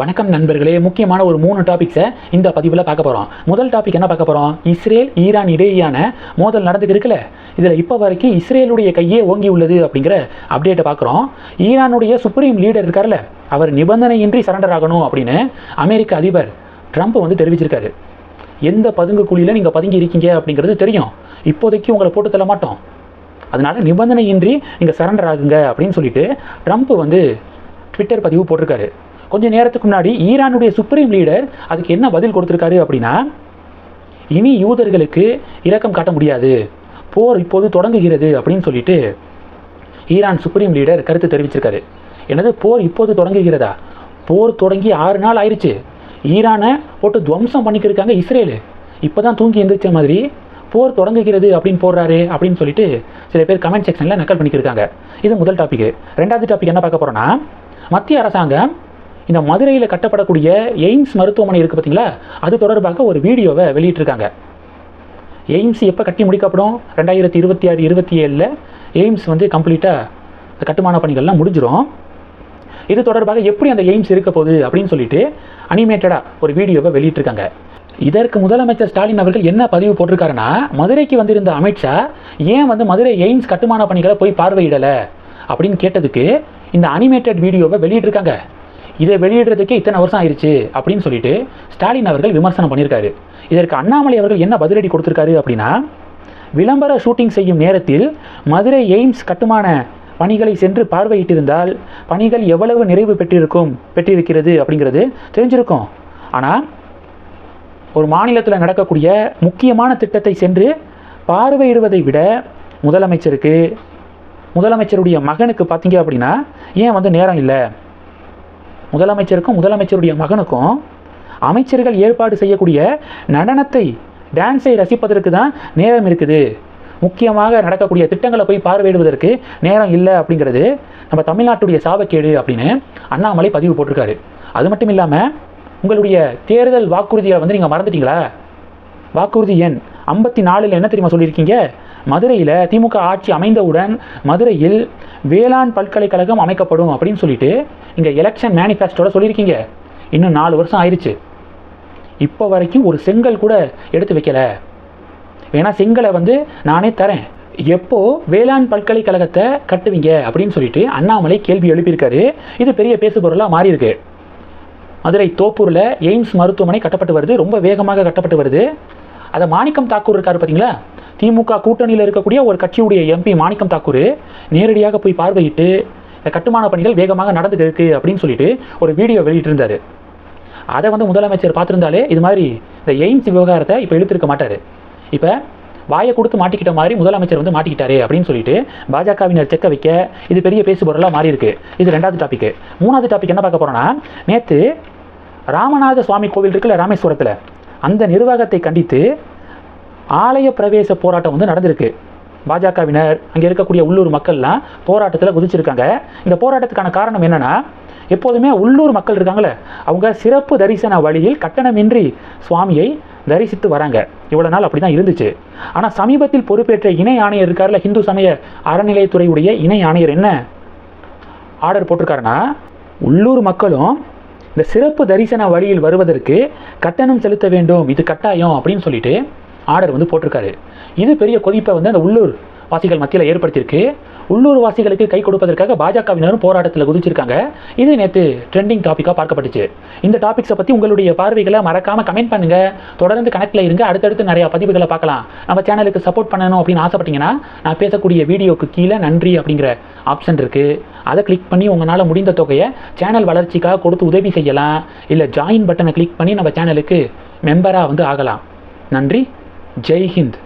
வணக்கம் நண்பர்களே முக்கியமான ஒரு மூணு டாபிக்ஸை இந்த பதிவில் பார்க்க போகிறோம் முதல் டாபிக் என்ன பார்க்க போகிறோம் இஸ்ரேல் ஈரான் இடையேயான மோதல் நடந்துக்கு இருக்குல்ல? இதில் இப்போ வரைக்கும் இஸ்ரேலுடைய கையே ஓங்கி உள்ளது அப்படிங்கிற அப்டேட்டை பார்க்குறோம். ஈரானுடைய சுப்ரீம் லீடர் இருக்கார்ல அவர் நிபந்தனையின்றி சரண்டர் ஆகணும் அப்படின்னு அமெரிக்க அதிபர் ட்ரம்ப் வந்து தெரிவிச்சிருக்காரு. எந்த பதுங்கு குழியில் நீங்கள் பதுங்கி இருக்கீங்க அப்படிங்கிறது தெரியும். இப்போதைக்கு உங்களை போட்டு தள்ள மாட்டோம். அதனால் நிபந்தனையின்றி நீங்கள் சரண்டர் ஆகுங்க அப்படின்னு சொல்லிட்டு ட்ரம்ப் வந்து ட்விட்டர் பதிவு போட்டிருக்காரு. கொஞ்ச நேரத்துக்கு முன்னாடி ஈரானுடைய சுப்ரீம் லீடர் அதுக்கு என்ன பதில் கொடுத்துருக்காரு அப்படின்னா இனி யூதர்களுக்கு இரக்கம் காட்ட முடியாது. போர் இப்போது தொடங்குகிறது அப்படின்னு சொல்லிட்டு ஈரான் சுப்ரீம் லீடர் கருத்து தெரிவிச்சிருக்காரு. என்னது போர் இப்போது தொடங்குகிறதா? போர் தொடங்கி ஆறு நாள் ஆயிடுச்சு ஈரானை போட்டு துவம்சம் பண்ணிக்கிருக்காங்க இஸ்ரேலு. இப்போ தான் தூங்கி எந்திரிச்ச மாதிரி போர் தொடங்குகிறது அப்படின்னு போடுறாரு அப்படின்னு சொல்லிட்டு சில பேர் கமெண்ட் செக்ஷனில் நக்கல் பண்ணிக்கிருக்காங்க. இது முதல் டாபிக் ரெண்டாவது டாபிக் என்ன பார்க்க போகிறோன்னா மத்திய அரசாங்கம் இந்த மதுரையில் கட்டப்படக்கூடிய எய்ம்ஸ் மருத்துவமனை இருக்குது பார்த்தீங்களா அது தொடர்பாக ஒரு வீடியோவை வெளியிட்டிருக்காங்க. எய்ம்ஸ் எப்போ கட்டி முடிக்கப்படும்? ரெண்டாயிரத்தி இருபத்தி ஆறு இருபத்தி ஏழில் எய்ம்ஸ் வந்து கம்ப்ளீட்டாக கட்டுமான பணிகள்லாம் முடிஞ்சிடும் இது தொடர்பாக எப்படி அந்த எய்ம்ஸ் இருக்க போகுது அப்படின்னு சொல்லிட்டு அனிமேட்டடாக ஒரு வீடியோவை வெளியிட்டிருக்காங்க. இதற்கு முதலமைச்சர் ஸ்டாலின் அவர்கள் என்ன பதிவு போட்டிருக்காருன்னா மதுரைக்கு வந்திருந்த அமித்ஷா ஏன் வந்து மதுரை எய்ம்ஸ் கட்டுமான பணிகளை போய் பார்வையிடலை அப்படின்னு கேட்டதுக்கு இந்த அனிமேட்டட் வீடியோவை வெளியிட்டிருக்காங்க. இதை வெளியிடுறதுக்கே இத்தனை வருஷம் ஆயிடுச்சு அப்படின்னு சொல்லிட்டு ஸ்டாலின் அவர்கள் விமர்சனம் பண்ணியிருக்காரு. இதற்கு அண்ணாமலை அவர்கள் என்ன பதிலடி கொடுத்துருக்காரு அப்படின்னா விளம்பர ஷூட்டிங் செய்யும் நேரத்தில் மதுரை எய்ம்ஸ் கட்டுமான பணிகளை சென்று பார்வையிட்டிருந்தால் பணிகள் எவ்வளவு நிறைவு பெற்றிருக்கும் பெற்றிருக்கிறது அப்படிங்கிறது தெரிஞ்சிருக்கும். ஆனால் ஒரு மாநிலத்தில் நடக்கக்கூடிய முக்கியமான திட்டத்தை சென்று பார்வையிடுவதை விட முதலமைச்சருக்கு முதலமைச்சருடைய மகனுக்கு பார்த்தீங்க அப்படின்னா ஏன் வந்து நேரம் இல்லை? முதலமைச்சருக்கும் முதலமைச்சருடைய மகனுக்கும் அமைச்சர்கள் ஏற்பாடு செய்யக்கூடிய நடனத்தை டான்ஸை ரசிப்பதற்கு தான் நேரம் இருக்குது. முக்கியமாக நடக்கக்கூடிய திட்டங்களை போய் பார்வையிடுவதற்கு நேரம் இல்லை அப்படிங்கிறது நம்ம தமிழ்நாட்டுடைய சாபக்கேடு அப்படின்னு அண்ணாமலை பதிவு போட்டிருக்காரு. அது மட்டும் இல்லாமல் உங்களுடைய தேர்தல் வாக்குறுதியை வந்து நீங்கள் மறந்துட்டீங்களா? வாக்குறுதி எண் ஐம்பத்தி நாலில் என்ன தெரியுமா சொல்லியிருக்கீங்க? மதுரையில் திமுக ஆட்சி அமைந்தவுடன் மதுரையில் வேளாண் பல்கலைக்கழகம் அமைக்கப்படும் அப்படின்னு சொல்லிட்டு இங்கே எலெக்ஷன் மேனிஃபெஸ்டோட சொல்லியிருக்கீங்க. இன்னும் நாலு வருஷம் ஆயிடுச்சு இப்போ வரைக்கும் ஒரு செங்கல் கூட எடுத்து வைக்கல. வேணா செங்கலை வந்து நானே தரேன். எப்போ வேளாண் பல்கலைக்கழகத்தை கட்டுவீங்க அப்படின்னு சொல்லிட்டு அண்ணாமலை கேள்வி எழுப்பியிருக்காரு. இது பெரிய பேசுபொருளாக மாறியிருக்கு. மதுரை தோப்பூரில் எய்ம்ஸ் மருத்துவமனை கட்டப்பட்டு வருது. ரொம்ப வேகமாக கட்டப்பட்டு வருது. அதை மாணிக்கம் தாக்கூர் இருக்காரு பார்த்தீங்களா திமுக கூட்டணியில் இருக்கக்கூடிய ஒரு கட்சியுடைய எம்பி மாணிக்கம் தாக்கூர் நேரடியாக போய் பார்வையிட்டு இந்த கட்டுமான பணிகள் வேகமாக நடந்துட்டு இருக்கு அப்படின்னு சொல்லிட்டு ஒரு வீடியோ வெளியிட்டிருந்தாரு. அதை வந்து முதலமைச்சர் பார்த்துருந்தாலே இது மாதிரி இந்த எய்ம்ஸ் விவகாரத்தை இப்போ இழுத்திருக்க மாட்டார். இப்போ வாயை கொடுத்து மாட்டிக்கிட்ட மாதிரி முதலமைச்சர் வந்து மாட்டிக்கிட்டாரு அப்படின்னு சொல்லிட்டு பாஜகவினர் செக்க வைக்க இது பெரிய பேசுபொருளாக மாறி இருக்கு. இது ரெண்டாவது டாபிக் மூணாவது டாபிக் என்ன பார்க்க போகிறோன்னா நேற்று ராமநாத சுவாமி கோவில் இருக்குல்ல ராமேஸ்வரத்தில் அந்த நிர்வாகத்தை கண்டித்து ஆலய பிரவேச போராட்டம் வந்து நடந்திருக்கு. பாஜகவினர் அங்கே இருக்கக்கூடிய உள்ளூர் மக்கள்லாம் போராட்டத்தில் குதிச்சிருக்காங்க. இந்த போராட்டத்துக்கான காரணம் என்னன்னா எப்போதுமே உள்ளூர் மக்கள் இருக்காங்களே அவங்க சிறப்பு தரிசன வழியில் கட்டணமின்றி சுவாமியை தரிசித்து வராங்க. இவ்வளோ நாள் அப்படி தான் இருந்துச்சு. ஆனால் சமீபத்தில் பொறுப்பேற்ற இணை ஆணையர் இருக்கார்ல ஹிந்து சமய அறநிலையத்துறையுடைய இணை ஆணையர் என்ன? ஆர்டர் போட்டிருக்காருன்னா உள்ளூர் மக்களும் இந்த சிறப்பு தரிசன வழியில் வருவதற்கு கட்டணம் செலுத்த வேண்டும் இது கட்டாயம் அப்படின்னு சொல்லிட்டு ஆர்டர் வந்து போட்டிருக்காரு. இது பெரிய கொதிப்பை வந்து அந்த உள்ளூர் வாசிகள் மத்தியில் ஏற்படுத்தியிருக்கு. உள்ளூர் வாசிகளுக்கு கை கொடுப்பதற்காக பாஜகவினரும் போராட்டத்தில் குதிச்சிருக்காங்க. இது நேற்று ட்ரெண்டிங் டாப்பிக்காக பார்க்கப்பட்டுச்சு. இந்த டாபிக்ஸை பற்றி உங்களுடைய பார்வைகளை மறக்காமல் கமெண்ட் பண்ணுங்கள் தொடர்ந்து கணக்கில் இருங்க. அடுத்தடுத்து நிறையா பதிவுகளை பார்க்கலாம். நம்ம சேனலுக்கு சப்போர்ட் பண்ணணும் அப்படின்னு ஆசைப்பட்டீங்கன்னா நான் பேசக்கூடிய வீடியோக்கு கீழே நன்றி அப்படிங்கிற ஆப்ஷன் இருக்குது அதை கிளிக் பண்ணி உங்களால் முடிந்த தொகையை சேனல் வளர்ச்சிக்காக கொடுத்து உதவி செய்யலாம். இல்லை ஜாயின் பட்டனை கிளிக் பண்ணி நம்ம சேனலுக்கு மெம்பராக வந்து ஆகலாம். நன்றி. ஜெய் ஹிந்த்